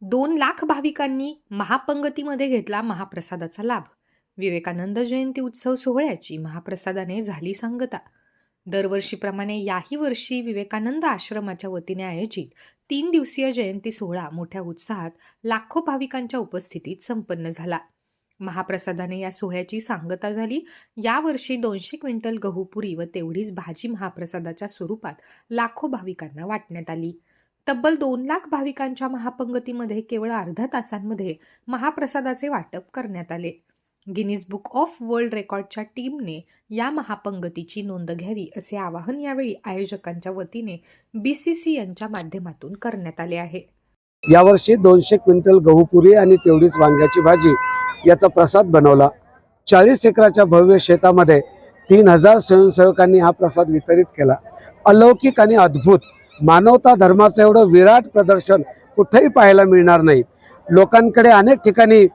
दोन लाख भाविकांनी महापंगतीमध्ये घेतला महाप्रसादाचा लाभ. विवेकानंद जयंती उत्सव सोहळ्याची महाप्रसादाने झाली सांगता. दरवर्षीप्रमाणे याही वर्षी विवेकानंद आश्रमाच्या वतीने आयोजित तीन दिवसीय जयंती सोहळा मोठ्या उत्साहात लाखो भाविकांच्या उपस्थितीत संपन्न झाला. महाप्रसादाने या सोहळ्याची सांगता झाली. यावर्षी दोनशे क्विंटल गहूपुरी व तेवढीच भाजी महाप्रसादाच्या स्वरूपात लाखो भाविकांना वाटण्यात आली. तब्बल दोन लाख भाविकांच्या महापंगतीमध्ये केवळ अर्ध्या तासांमध्ये महाप्रसादाचे वाटप करण्यात आले. गिनीज बुक ऑफ वर्ल्ड रेकॉर्डच्या टीमने या महापंगतीची नोंद घ्यावी असे आवाहन यावेळी आयोजकांच्या वतीने बी सी सी यांच्या माध्यमातून करण्यात आले आहे. यावर्षी दोनशे क्विंटल गहूपुरी आणि तेवढीच वांग्याची भाजी याचा प्रसाद बनवला. चाळीस एकराच्या भव्य शेतामध्ये तीन हजार स्वयंसेवकांनी हा प्रसाद वितरित केला. अलौकिक आणि अद्भुत मानवता धर्माचं एवढं विराट प्रदर्शन कुठेही पाहायला मिळणार नाही. लोकांकडे अनेक ठिकाणी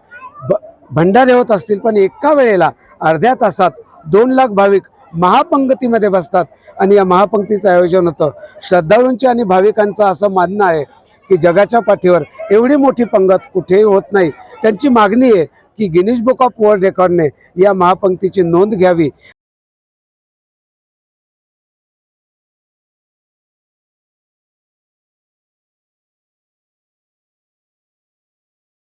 भंडारे होत असतील पण एका वेळेला अर्ध्या तासात दोन लाख भाविक महापंगतीमध्ये बसतात. आणि या महापंक्तीचं आयोजन होतं. श्रद्धाळूंचे आणि भाविकांचं असं मानणं आहे की जगाच्या पाठीवर एवढी मोठी पंगत कुठेही होत नाही. त्यांची मागणी आहे की गिनीज बुक ऑफ वर्ल्ड रेकॉर्डने या महापंक्तीची नोंद घ्यावी.